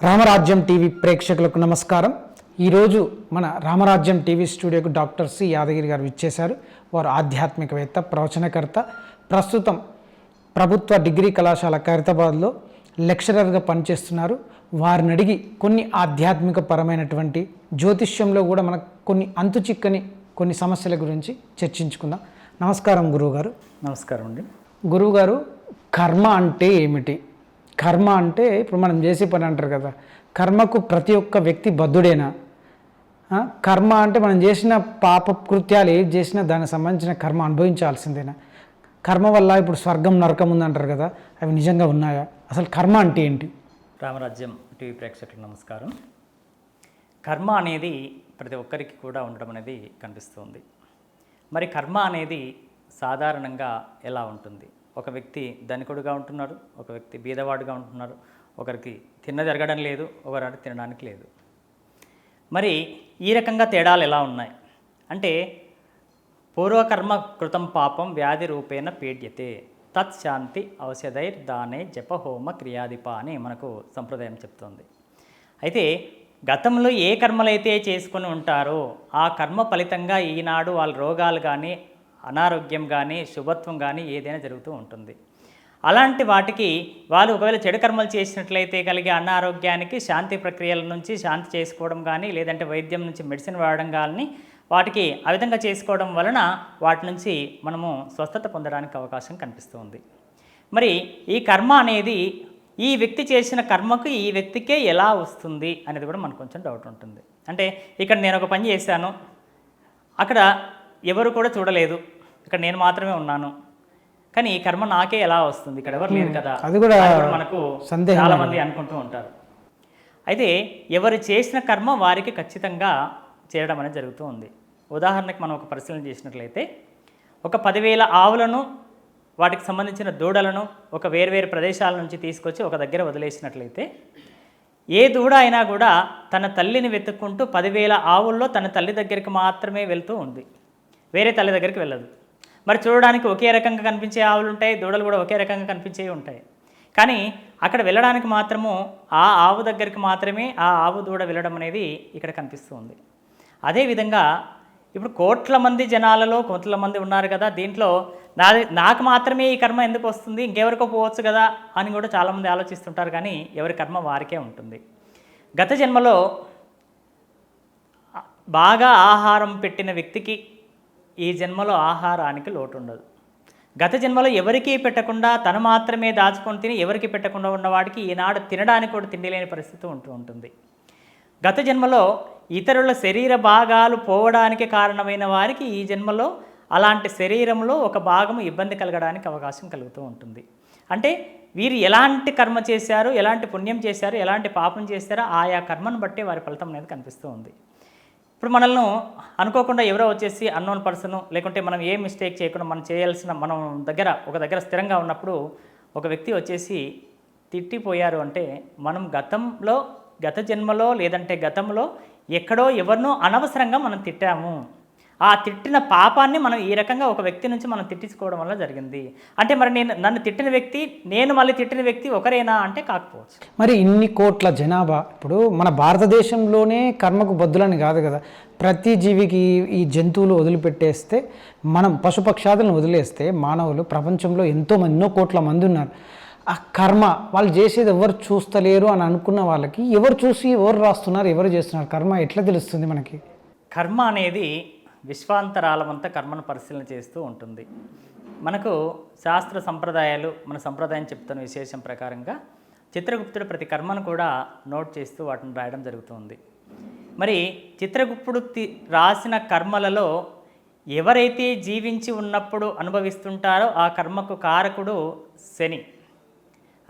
రామరాజ్యం TV ప్రేక్షకులకు నమస్కారం. ఈరోజు మన రామరాజ్యం టీవీ స్టూడియోకు డాక్టర్ సి యాదగిరి గారు ఇచ్చేశారు వారు ఆధ్యాత్మికవేత్త ప్రవచనకర్త. ప్రస్తుతం ప్రభుత్వ డిగ్రీ కళాశాల ఖైరతాబాద్లో లెక్చరర్గా పనిచేస్తున్నారు. వారిని అడిగి కొన్ని ఆధ్యాత్మిక పరమైనటువంటి జ్యోతిష్యంలో కూడా మనకు కొన్ని అంతు చిక్కని కొన్ని సమస్యల గురించి చర్చించుకుందాం. నమస్కారం గురువుగారు. నమస్కారం అండి. గురువుగారు కర్మ అంటే ఏమిటి? కర్మ అంటే ఇప్పుడు మనం చేసే పని అంటారు కదా కర్మకు ప్రతి ఒక్క వ్యక్తి బద్ధుడేనా? కర్మ అంటే మనం చేసిన పాప కృత్యాలు ఏది చేసినా దానికి సంబంధించిన కర్మ అనుభవించాల్సిందేనా? కర్మ వల్ల ఇప్పుడు స్వర్గం నరకం ఉందంటారు కదా అవి నిజంగా ఉన్నాయా? అసలు కర్మ అంటే ఏంటి? రామరాజ్యం టీవీ ప్రేక్షకులకు నమస్కారం. కర్మ అనేది ప్రతి ఒక్కరికి కూడా ఉండడం అనేది కనిపిస్తుంది. మరి కర్మ అనేది సాధారణంగా ఎలా ఉంటుంది? ఒక వ్యక్తి ధనికుడుగా ఉంటున్నారు ఒక వ్యక్తి బీదవాడుగా ఉంటున్నారు ఒకరికి తిన్న జరగడం లేదు ఒకరికి తినడానికి లేదు. మరి ఈ రకంగా తేడాలు ఎలా ఉన్నాయి? అంటే పూర్వకర్మ కృతం పాపం వ్యాధి రూపేణ పీడ్యతే తత్శాంతి ఔషధైర్ దానే జపహోమ క్రియాదిప అని మనకు సంప్రదాయం చెప్తుంది. అయితే గతంలో ఏ కర్మలైతే చేసుకుని ఉంటారో ఆ కర్మ ఫలితంగా ఈనాడు వాళ్ళ రోగాలు కానీ అనారోగ్యం కానీ శుభత్వం కానీ ఏదైనా జరుగుతూ ఉంటుంది. అలాంటి వాటికి వాళ్ళు ఒకవేళ చెడు కర్మలు చేసినట్లయితే కలిగే అనారోగ్యానికి శాంతి ప్రక్రియల నుంచి శాంతి చేసుకోవడం కానీ లేదంటే వైద్యం నుంచి మెడిసిన్ వాడడం కానీ వాటికి ఆ విధంగా చేసుకోవడం వలన వాటి నుంచి మనము స్వస్థత పొందడానికి అవకాశం కనిపిస్తుంది. మరి ఈ కర్మ అనేది ఈ వ్యక్తి చేసిన కర్మకు ఈ వ్యక్తికే ఎలా వస్తుంది అనేది కూడా మనకు కొంచెం డౌట్ ఉంటుంది. అంటే ఇక్కడ నేను ఒక పని చేశాను. అక్కడ ఎవరు కూడా చూడలేదు. ఇక్కడ నేను మాత్రమే ఉన్నాను. కానీ ఈ కర్మ నాకే ఎలా వస్తుంది? ఇక్కడ ఎవరు లేరు కదా. అది కూడా మనకు చాలా మంది అనుకుంటూ ఉంటారు. అయితే ఎవరు చేసిన కర్మ వారికి ఖచ్చితంగా చేయడం అనేది జరుగుతూ ఉంది. ఉదాహరణకి మనం ఒక పరిశీలన చేసినట్లయితే ఒక పదివేల ఆవులను వాటికి సంబంధించిన దూడలను ఒక వేర్వేరు ప్రదేశాల నుంచి తీసుకొచ్చి ఒక దగ్గర వదిలేసినట్లయితే ఏ దూడ అయినా కూడా తన తల్లిని వెతుక్కుంటూ పదివేల ఆవుల్లో తన తల్లి దగ్గరికి మాత్రమే వెళ్తూ ఉంది. వేరే తల్లి దగ్గరికి వెళ్ళదు. మరి చూడడానికి ఒకే రకంగా కనిపించే ఆవులు ఉంటాయి దూడలు కూడా ఒకే రకంగా కనిపించేవి ఉంటాయి. కానీ అక్కడ వెళ్ళడానికి మాత్రము ఆ ఆవు దగ్గరికి మాత్రమే ఆ ఆవు దూడ వెళ్ళడం అనేది ఇక్కడ కనిపిస్తూ ఉంది. అదేవిధంగా ఇప్పుడు కోట్ల మంది జనాలలో కోట్ల మంది ఉన్నారు కదా దీంట్లో నా నాకు మాత్రమే ఈ కర్మ ఎందుకు వస్తుంది? ఇంకెవరికో పోవచ్చు కదా అని కూడా చాలామంది ఆలోచిస్తుంటారు కానీ ఎవరి కర్మ వారికే ఉంటుంది. గత జన్మలో బాగా ఆహారం పెట్టిన వ్యక్తికి ఈ జన్మలో ఆహారానికి లోటు ఉండదు గత జన్మలో ఎవరికీ పెట్టకుండా తను మాత్రమే దాచుకొని తిని ఎవరికి పెట్టకుండా ఉన్నవాడికి ఈనాడు తినడానికి కూడా తిండి లేని పరిస్థితి ఉంటూ ఉంటుంది. గత జన్మలో ఇతరుల శరీర భాగాలు పోవడానికి కారణమైన వారికి ఈ జన్మలో అలాంటి శరీరంలో ఒక భాగం ఇబ్బంది కలగడానికి అవకాశం కలుగుతూ ఉంటుంది. అంటే వీరు ఎలాంటి కర్మ చేశారు ఎలాంటి పుణ్యం చేశారు ఎలాంటి పాపం చేశారో ఆయా కర్మను బట్టి వారి ఫలితం అనేది కనిపిస్తూ ఉంది. ఇప్పుడు మనల్ని అనుకోకుండా ఎవరో వచ్చేసి అన్నోన్ పర్సన్ లేకుంటే మనం ఏ మిస్టేక్ చేయకుండా మనం చేయాల్సిన మనం దగ్గర ఒక దగ్గర స్థిరంగా ఉన్నప్పుడు ఒక వ్యక్తి వచ్చేసి తిట్టిపోయారు అంటే మనం గతంలో గత జన్మలో లేదంటే గతంలో ఎక్కడో ఎవరినో అనవసరంగా మనం తిట్టాము. ఆ తిట్టిన పాపాన్ని మనం ఈ రకంగా ఒక వ్యక్తి నుంచి మనం తిట్టించుకోవడం వల్ల జరిగింది. అంటే మరి నేను నన్ను తిట్టిన వ్యక్తి నేను మళ్ళీ తిట్టిన వ్యక్తి ఒకరేనా అంటే కాకపోవచ్చు. మరి ఇన్ని కోట్ల జనాభా ఇప్పుడు మన భారతదేశంలోనే కర్మకు బద్దులని కాదు కదా. ప్రతి జీవికి ఈ జంతువులు వదిలిపెట్టేస్తే మనం పశుపక్షాదులను వదిలేస్తే మానవులు ప్రపంచంలో ఎంతో మంది ఎన్నో కోట్ల మంది ఉన్నారు. ఆ కర్మ వాళ్ళు చేసేది ఎవరు చూస్తలేరు అని అనుకున్న వాళ్ళకి ఎవరు చూసి ఎవరు రాస్తున్నారు ఎవరు చేస్తున్నారు? కర్మ ఎట్లా తెలుస్తుంది మనకి? కర్మ అనేది విశ్వాంతరాలమంతా కర్మను పరిశీలన చేస్తూ ఉంటుంది. మనకు శాస్త్ర సంప్రదాయాలు మన సంప్రదాయం చెప్తున్న విశేషం ప్రకారంగా చిత్రగుప్తుడు ప్రతి కర్మను కూడా నోట్ చేస్తూ వాటిని రాయడం జరుగుతుంది. మరి చిత్రగుప్తుడు రాసిన కర్మలలో ఎవరైతే జీవించి ఉన్నప్పుడు అనుభవిస్తుంటారో ఆ కర్మకు కారకుడు శని.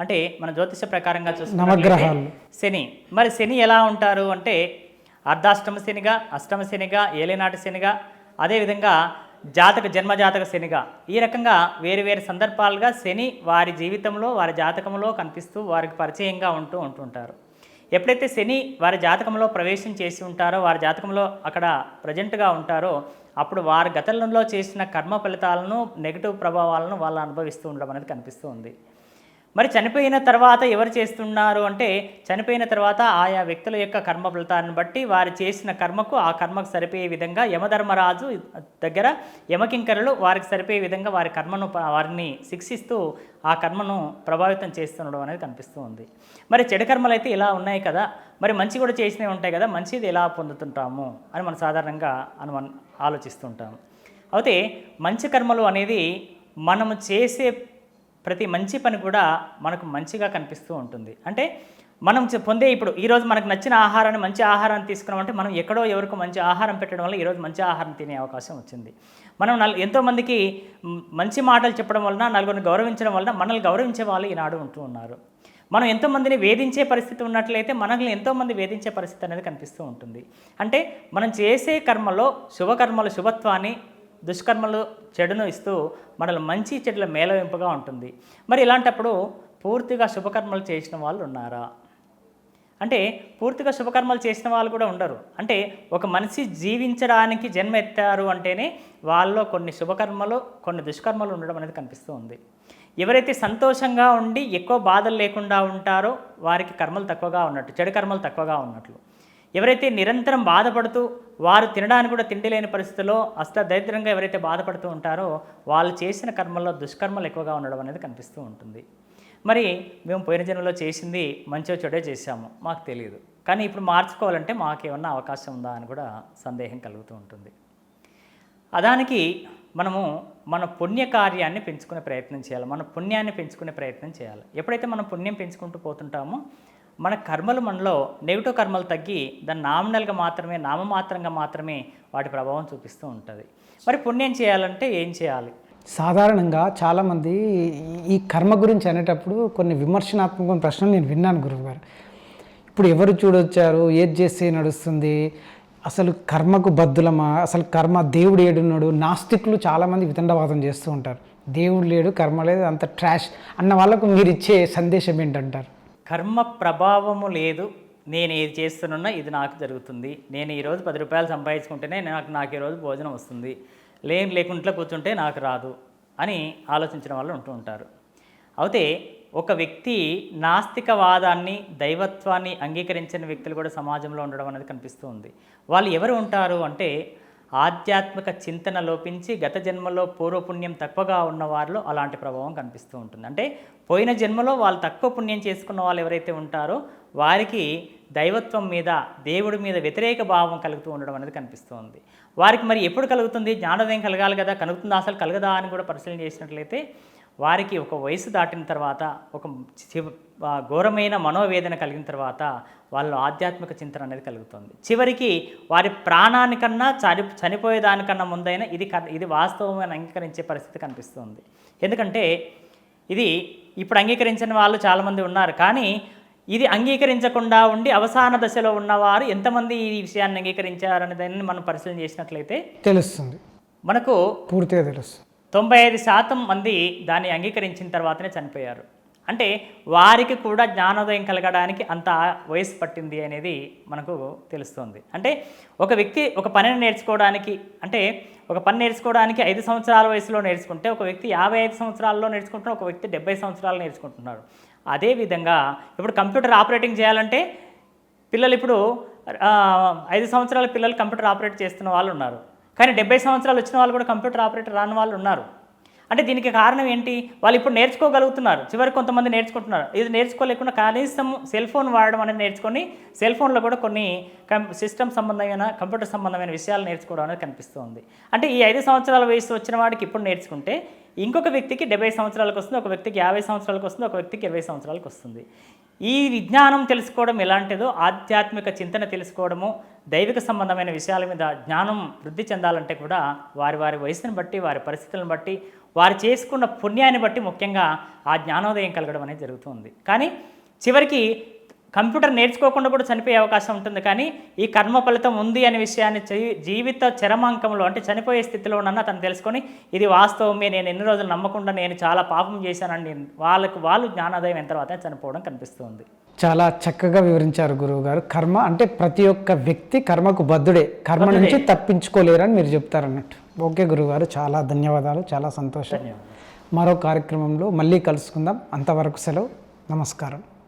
అంటే మన జ్యోతిష ప్రకారంగా నవగ్రహాలు. శని. మరి శని ఎలా ఉంటారు అంటే అర్ధాష్టమ శనిగా అష్టమ శనిగా ఏలినాటి శనిగా అదేవిధంగా జాతక జన్మజాతక శనిగా. ఈ రకంగా వేరు వేరు సందర్భాలుగా శని వారి జీవితంలో వారి జాతకంలో కనిపిస్తూ వారికి పరిచయంగా ఉంటూ ఉంటుంటారు. ఎప్పుడైతే శని వారి జాతకంలో ప్రవేశం చేసి ఉంటారో వారి జాతకంలో అక్కడ ప్రజెంట్గా ఉంటారో అప్పుడు వారి గతంలో చేసిన కర్మ ఫలితాలను నెగిటివ్ ప్రభావాలను వాళ్ళు అనుభవిస్తూ ఉండడం అనేది కనిపిస్తూ ఉంది. మరి చనిపోయిన తర్వాత ఎవరు చేస్తున్నారు అంటే చనిపోయిన తర్వాత ఆయా వ్యక్తుల యొక్క కర్మ ఫలితాన్ని బట్టి వారు చేసిన కర్మకు ఆ కర్మకు సరిపోయే విధంగా యమధర్మరాజు దగ్గర యమకింకరులు వారికి సరిపోయే విధంగా వారి కర్మను వారిని శిక్షిస్తూ ఆ కర్మను ప్రభావితం చేస్తుండడం అనేది కనిపిస్తూ ఉంది. మరి చెడు కర్మలు అయితే ఇలా ఉన్నాయి కదా మరి మంచి కూడా చేసినవి ఉంటాయి కదా మంచిది ఎలా పొందుతుంటాము అని మనం సాధారణంగా అనుమాన ఆలోచిస్తుంటాం అయితే మంచి కర్మలు అనేది మనము చేసే ప్రతి మంచి పని కూడా మనకు మంచిగా కనిపిస్తూ ఉంటుంది. అంటే మనం పొందే ఇప్పుడు ఈరోజు మనకు నచ్చిన ఆహారాన్ని మంచి ఆహారాన్ని తీసుకున్నామంటే మనం ఎక్కడో ఎవరికో మంచి ఆహారం పెట్టడం వల్ల ఈరోజు మంచి ఆహారం తినే అవకాశం వచ్చింది. మనం నల్ ఎంతోమందికి మంచి మాటలు చెప్పడం వలన నలుగురిని గౌరవించడం వలన మనల్ని గౌరవించే వాళ్ళు ఈనాడు ఉంటూ ఉన్నారు. మనం ఎంతోమందిని వేధించే పరిస్థితి ఉన్నట్లయితే మనల్ని ఎంతోమంది వేధించే పరిస్థితి అనేది కనిపిస్తూ ఉంటుంది. అంటే మనం చేసే కర్మలో శుభకర్మల శుభత్వాన్ని దుష్కర్మలు చెడును ఇస్తూ మనల్ని మంచి చెడుల మేలవింపుగా ఉంటుంది. మరి ఇలాంటప్పుడు పూర్తిగా శుభకర్మలు చేసిన వాళ్ళు ఉన్నారా? అంటే పూర్తిగా శుభకర్మలు చేసిన వాళ్ళు కూడా ఉండరు. అంటే ఒక మనిషి జీవించడానికి జన్మ ఎత్తారు అంటేనే వాళ్ళలో కొన్ని శుభకర్మలు కొన్ని దుష్కర్మలు ఉండడం అనేది కనిపిస్తూ ఉంది. ఎవరైతే సంతోషంగా ఉండి ఎక్కువ బాధలు లేకుండా ఉంటారో వారికి కర్మలు తక్కువగా ఉన్నట్టు చెడు కర్మలు తక్కువగా ఉన్నట్లు. ఎవరైతే నిరంతరం బాధపడుతూ వారు తినడానికి కూడా తిండి లేని పరిస్థితిలో అస్త దరిద్రంగా ఎవరైతే బాధపడుతూ ఉంటారో వాళ్ళు చేసిన కర్మల్లో దుష్కర్మలు ఎక్కువగా ఉండడం అనేది కనిపిస్తూ ఉంటుంది. మరి మేము పోయిన జన్మలో చేసింది మంచో చెడే చేశాము మాకు తెలియదు కానీ ఇప్పుడు మార్చుకోవాలంటే మాకేమన్నా అవకాశం ఉందా అని కూడా సందేహం కలుగుతూ ఉంటుంది. అదానికి మనము మన పుణ్యకార్యాన్ని పెంచుకునే ప్రయత్నం చేయాలి మన పుణ్యాన్ని పెంచుకునే ప్రయత్నం చేయాలి. ఎప్పుడైతే మనం పుణ్యం పెంచుకుంటూ పోతుంటామో మన కర్మలు మనలో నెగిటివ్ కర్మలు తగ్గి దాన్ని నామినల్గా మాత్రమే నామమాత్రంగా మాత్రమే వాటి ప్రభావం చూపిస్తూ ఉంటుంది. మరి పుణ్యం చేయాలంటే ఏం చేయాలి? సాధారణంగా చాలామంది ఈ- కర్మ గురించి అనేటప్పుడు కొన్ని విమర్శనాత్మక ప్రశ్నలు నేను విన్నాను గురువుగారు. ఇప్పుడు ఎవరు చూడొచ్చారు? ఏది చేస్తే నడుస్తుంది? అసలు కర్మకు బద్దులమా అసలు కర్మ దేవుడు ఏడున్నాడు? నాస్తికులు చాలామంది వితండవాదం చేస్తూ ఉంటారు. దేవుడు లేడు కర్మ లేదు అంత ట్రాష్ అన్న వాళ్ళకు మీరు ఇచ్చే సందేశం ఏంటంటారు? కర్మ ప్రభావము లేదు నేను ఏది చేస్తున్నా ఇది నాకు జరుగుతుంది. నేను ఈరోజు పది రూపాయలు సంపాదించుకుంటేనే నాకు నాకు ఈరోజు భోజనం వస్తుంది. లేం లేకుంట్లో కూర్చుంటే నాకు రాదు అని ఆలోచించిన వాళ్ళు ఉంటూ ఉంటారు. అయితే ఒక వ్యక్తి నాస్తికవాదాన్ని దైవత్వాన్ని అంగీకరించిన వ్యక్తులు కూడా సమాజంలో ఉండడం అనేది కనిపిస్తూ ఉంది. వాళ్ళు ఎవరు ఉంటారు అంటే ఆధ్యాత్మిక చింతన లోపించి గత జన్మలో పూర్వపుణ్యం తక్కువగా ఉన్న వారిలో అలాంటి ప్రభావం కనిపిస్తూ ఉంటుంది. అంటే పోయిన జన్మలో వాళ్ళు తక్కువ పుణ్యం చేసుకున్న వాళ్ళు ఎవరైతే ఉంటారో వారికి దైవత్వం మీద దేవుడి మీద వ్యతిరేక భావం కలుగుతూ ఉండడం అనేది కనిపిస్తూ ఉంది. వారికి మరి ఎప్పుడు కలుగుతుంది? జ్ఞానోదయం కలగాలి కదా కలుగుతుందా? అసలు కలగదా అని కూడా పరిశీలన చేసినట్లయితే వారికి ఒక వయసు దాటిన తర్వాత ఒక ఘోరమైన మనోవేదన కలిగిన తర్వాత వాళ్ళు ఆధ్యాత్మిక చింతన అనేది కలుగుతుంది. చివరికి వారి ప్రాణానికన్నా చని చనిపోయేదానికన్నా ముందైనా ఇది క- ఇది వాస్తవమైన అంగీకరించే పరిస్థితి కనిపిస్తుంది. ఎందుకంటే ఇది ఇప్పుడు అంగీకరించిన వాళ్ళు చాలామంది ఉన్నారు. కానీ ఇది అంగీకరించకుండా ఉండి అవసాన దశలో ఉన్నవారు ఎంతమంది ఈ విషయాన్ని అంగీకరించారనే దాన్ని మనం పరిశీలన చేసినట్లయితే తెలుస్తుంది. మనకు పూర్తిగా తెలుస్తుంది. తొంభై ఐదు శాతం మంది దాన్ని అంగీకరించిన తర్వాతనే చనిపోయారు. అంటే వారికి కూడా జ్ఞానోదయం కలగడానికి అంత వయసు పట్టింది అనేది మనకు తెలుస్తుంది. అంటే ఒక వ్యక్తి ఒక పనిని నేర్చుకోవడానికి అంటే ఒక పని నేర్చుకోవడానికి ఐదు సంవత్సరాల వయసులో నేర్చుకుంటే ఒక వ్యక్తి యాభై ఐదు సంవత్సరాల్లో నేర్చుకుంటున్నాడు ఒక వ్యక్తి డెబ్బై సంవత్సరాలు నేర్చుకుంటున్నాడు. అదేవిధంగా ఇప్పుడు కంప్యూటర్ ఆపరేటింగ్ చేయాలంటే పిల్లలు ఇప్పుడు ఐదు సంవత్సరాల పిల్లలు కంప్యూటర్ ఆపరేట్ చేస్తున్న వాళ్ళు ఉన్నారు. కానీ డెబ్బై సంవత్సరాలు వచ్చిన వాళ్ళు కూడా కంప్యూటర్ ఆపరేటర్ రాని వాళ్ళు ఉన్నారు. అంటే దీనికి కారణం ఏంటి? వాళ్ళు ఇప్పుడు నేర్చుకోగలుగుతున్నారు. చివరికి కొంతమంది నేర్చుకుంటున్నారు. ఇది నేర్చుకోలేకుండా కనీసం సెల్ ఫోన్ వాడడం అనేది నేర్చుకొని సెల్ ఫోన్లో కూడా కొన్ని సిస్టమ్ సంబంధమైన కంప్యూటర్ సంబంధమైన విషయాలు నేర్చుకోవడం అనేది కనిపిస్తుంది. అంటే ఈ ఐదు సంవత్సరాల వయసు వచ్చిన వాడికి ఇప్పుడు నేర్చుకుంటే ఇంకొక వ్యక్తికి డెబ్బై సంవత్సరాలకు వస్తుంది ఒక వ్యక్తికి యాభై సంవత్సరాలకు వస్తుంది ఒక వ్యక్తికి ఇరవై సంవత్సరాలకు వస్తుంది. ఈ విజ్ఞానం తెలుసుకోవడం ఎలాంటిదో ఆధ్యాత్మిక చింతన తెలుసుకోవడము దైవిక సంబంధమైన విషయాల మీద జ్ఞానం వృద్ధి చెందాలంటే కూడా వారి వారి వయసుని బట్టి వారి పరిస్థితులను బట్టి వారు చేసుకున్న పుణ్యాన్ని బట్టి ముఖ్యంగా ఆ జ్ఞానోదయం కలగడం అనేది జరుగుతుంది. కానీ చివరికి కంప్యూటర్ నేర్చుకోకుండా కూడా చనిపోయే అవకాశం ఉంటుంది. కానీ ఈ కర్మ ఫలితం ఉంది అనే విషయాన్ని జీవిత చరమాంకంలో అంటే చనిపోయే స్థితిలో ఉన్న తను తెలుసుకొని ఇది వాస్తవమే నేను ఎన్ని రోజులు నమ్మకుండా నేను చాలా పాపం చేశానని నేను వాళ్ళకు వాళ్ళు జ్ఞానోదయం అయిన తర్వాత చనిపోవడం కనిపిస్తుంది. చాలా చక్కగా వివరించారు గురువు గారు కర్మ అంటే ప్రతి ఒక్క వ్యక్తి కర్మకు బద్ధుడే. కర్మ నుంచి తప్పించుకోలేరని మీరు చెప్తారన్నట్టు. ఓకే గురువు గారు చాలా ధన్యవాదాలు చాలా సంతోషం. మరో కార్యక్రమంలో మళ్ళీ కలుసుకుందాం. అంతవరకు సెలవు. నమస్కారం.